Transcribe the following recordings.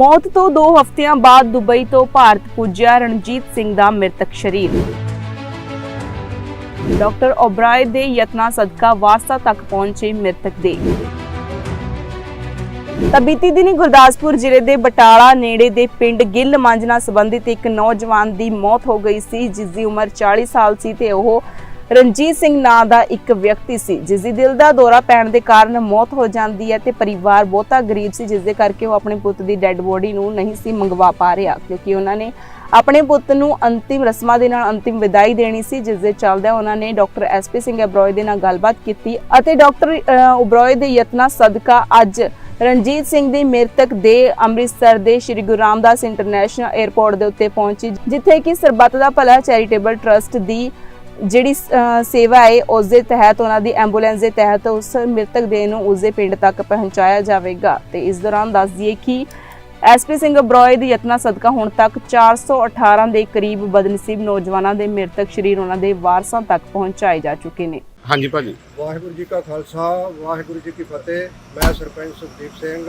ਮੌਤ ਤੋਂ 2 ਹਫ਼ਤਿਆਂ ਬਾਅਦ ਦੁਬਈ ਤੋਂ ਭਾਰਤ ਪੁੱਜਿਆ ਰਣਜੀਤ ਸਿੰਘ ਦਾ ਮ੍ਰਿਤਕ ਸ਼ਰੀਰ। ਡਾਕਟਰ ਓਬਰਾਏ ਦੇ ਯਤਨਾਂ ਸਦਕਾ ਵਾਸਤਾ ਤੱਕ ਪਹੁੰਚੇ ਮ੍ਰਿਤਕ ਦੇ। ਤਾਂ ਦਿਨੀ ਗੁਰਦਾਸਪੁਰ ਜ਼ਿਲ੍ਹੇ ਦੇ ਬਟਾਲਾ ਨੇੜੇ ਦੇ ਪਿੰਡ ਗਿੱਲ ਮੰਜ ਨਾਲ ਸੰਬੰਧਿਤ ਇੱਕ ਨੌਜਵਾਨ ਦੀ ਮੌਤ ਹੋ ਗਈ ਸੀ ਜਿਸ ਦੀ ਉਮਰ 40 ਸਾਲ ਸੀ ਤੇ ਉਹ ਰਣਜੀਤ ਸਿੰਘ ਨਾਂ ਦਾ ਇੱਕ ਵਿਅਕਤੀ ਸੀ ਜਿਸ ਦੀ ਦਿਲ ਦਾ ਦੌਰਾ ਪੈਣ ਦੇ ਕਾਰਨ ਮੌਤ ਹੋ ਜਾਂਦੀ ਹੈ ਤੇ ਪਰਿਵਾਰ ਬਹੁਤਾ ਗਰੀਬ ਸੀ ਜਿਸ ਦੇ ਕਰਕੇ ਉਹ ਆਪਣੇ ਪੁੱਤ ਦੀ ਡੈੱਡ ਬੋਡੀ ਨੂੰ ਨਹੀਂ ਸੀ ਮੰਗਵਾ ਪਾ ਰਿਹਾ ਕਿਉਂਕਿ ਉਹਨਾਂ ਨੇ ਆਪਣੇ ਪੁੱਤ ਨੂੰ ਅੰਤਿਮ ਰਸਮਾਂ ਦੇ ਨਾਲ ਅੰਤਿਮ ਵਿਦਾਈ ਦੇਣੀ ਸੀ ਜਿਸ ਦੇ ਚੱਲਦਿਆਂ ਉਹਨਾਂ ਨੇ ਡਾਕਟਰ ਐਸਪੀ ਸਿੰਘ ਅਬਰੋਏ ਦੇ ਨਾਲ ਗੱਲਬਾਤ ਕੀਤੀ ਅਤੇ ਡਾਕਟਰ ਅ, ਦੇ ਯਤਨਾ ਸਦਕਾ ਅੱਜ ਰਣਜੀਤ ਸਿੰਘ ਦੀ ਮ੍ਰਿਤਕ ਦੇ ਅੰਮ੍ਰਿਤਸਰ ਦੇ ਸ੍ਰੀ ਗੁਰੂ ਰਾਮਦਾਸ ਇੰਟਰਨੈਸ਼ਨਲ 에ਅਰਪੋਰਟ ਦੇ ਉੱਤੇ ਪਹੁੰਚੀ ਜਿੱਥੇ ਕਿ ਸਰਬੱਤ ਦਾ ਭਲਾ ਚੈਰੀਟੇਬਲ ਟਰਸਟ ਦੀ ਜਿਹੜੀ ਸੇਵਾ ਹੈ ਉਸ ਦੇ ਤਹਿਤ ਉਹਨਾਂ ਦੀ ਐਂਬੂਲੈਂਸ ਦੇ ਤਹਿਤ ਉਸ ਮ੍ਰਿਤਕ ਦੇਹ ਨੂੰ ਉਸ ਦੇ ਪਿੰਡ ਤੱਕ ਪਹੁੰਚਾਇਆ ਜਾਵੇਗਾ। ਤੇ ਇਸ ਦੌਰਾਨ ਦੱਸ ਦਈਏ ਕਿ ਐਸਪੀ ਸਿੰਘ ਬਰੋਏ ਦੀ ਯਤਨਾਂ ਸਦਕਾ ਹੁਣ ਤੱਕ 418 ਦੇ ਕਰੀਬ ਬਦਨਸੀਬ ਨੌਜਵਾਨਾਂ ਦੇ ਮ੍ਰਿਤਕ ਸ਼ਰੀਰ ਉਹਨਾਂ ਦੇ ਵਾਰਸਾਂ ਤੱਕ ਪਹੁੰਚਾਏ ਜਾ ਚੁੱਕੇ ਨੇ। ਹਾਂਜੀ ਭਾਜੀ। ਵਾਹਿਗੁਰੂ ਜੀ ਕਾ ਖਾਲਸਾ ਵਾਹਿਗੁਰੂ ਜੀ ਕੀ ਫਤਿਹ। ਮੈਂ ਸਰਪੰਚ ਸੁਖਦੀਪ ਸਿੰਘ।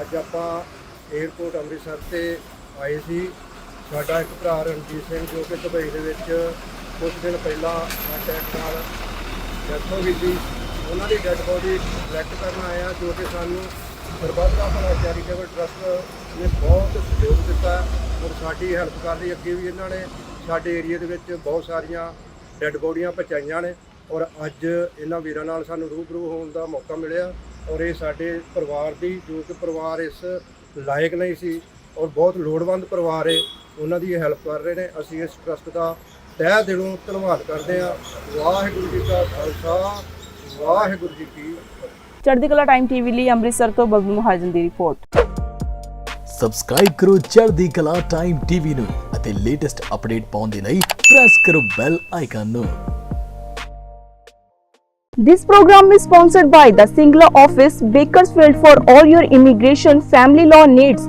ਅੱਜ ਆਪਾਂ 에ਅਰਪੋਰਟ ਅੰਮ੍ਰਿਤਸਰ ਤੇ ਆਏ ਸੀ। ਸਾਡਾ ਇੱਕ ਭਰਾ ਰਣਜੀਤ ਸਿੰਘ ਜੋ ਕਿ ਦੁਬਈ ਦੇ ਵਿੱਚ ਕੁਝ ਦਿਨ ਪਹਿਲਾਂ ਅਟੈਕ ਨਾਲ ਡੈਥ ਹੋ ਗਈ ਸੀ। ਉਹਨਾਂ ਦੀ ਡੈੱਡ ਬੋਡੀ ਕਲੈਕਟ ਕਰਨ ਆਇਆ ਜੋ ਕਿ ਸਾਨੂੰ ਸਰਬੱਤ ਭਲਾ ਚੈਰੀਟੇਬਲ ਟਰਸਟ ਨੇ ਬਹੁਤ ਸਹਿਯੋਗ ਦਿੱਤਾ ਔਰ ਸਾਡੀ ਹੈਲਪ ਕਰ ਲਈ ਅੱਗੇ ਵੀ ਇਹਨਾਂ ਨੇ ਸਾਡੇ ਏਰੀਆ ਦੇ ਵਿੱਚ ਬਹੁਤ ਸਾਰੀਆਂ ਡੈੱਡ ਬੋਡੀਆਂ ਪਹੁੰਚਾਈਆਂ ਨੇ ਔਰ ਅੱਜ ਇਹਨਾਂ ਵੀਰਾਂ ਨਾਲ ਸਾਨੂੰ ਰੂਬਰੂ ਹੋਣ ਦਾ ਮੌਕਾ ਮਿਲਿਆ ਔਰ ਇਹ ਸਾਡੇ ਪਰਿਵਾਰ ਦੀ, ਜੋ ਕਿ ਪਰਿਵਾਰ ਇਸ ਲਾਇਕ ਨਹੀਂ ਸੀ ਔਰ ਬਹੁਤ ਲੋੜਵੰਦ ਪਰਿਵਾਰ ਹੈ ਉਹਨਾਂ ਦੀ ਹੈਲਪ ਕਰ ਰਹੇ ਨੇ। ਅਸੀਂ ਇਸ ਟਰਸਟ ਦਾ ਤਹਿ ਦਿਲੋਂ ਧੰਨਵਾਦ ਕਰਦੇ ਹਾਂ। ਵਾਹਿਗੁਰੂ ਜੀ ਕਾ ਖਾਲਸਾ ਵਾਹਿਗੁਰੂ ਜੀ ਕੀ ਫਤਿਹ। ਚੜ੍ਹਦੀ ਕਲਾ ਟਾਈਮ ਟੀਵੀ ਲਈ ਅੰਮ੍ਰਿਤਸਰ ਤੋਂ ਬਬਲੂ ਮਹਾਜਨ ਦੀ ਰਿਪੋਰਟ। ਸਬਸਕ੍ਰਾਈਬ ਕਰੋ ਚੜ੍ਹਦੀ ਕਲਾ ਟਾਈਮ ਟੀਵੀ ਨੂੰ ਅਤੇ ਲੇਟੈਸਟ ਅਪਡੇਟ ਪਾਉਣ ਦੇ ਲਈ ਪ੍ਰੈਸ ਕਰੋ ਬੈਲ ਆਈਕਨ ਨੂੰ। This program is sponsored by the Singla office, Bakersfield for all your immigration family law needs.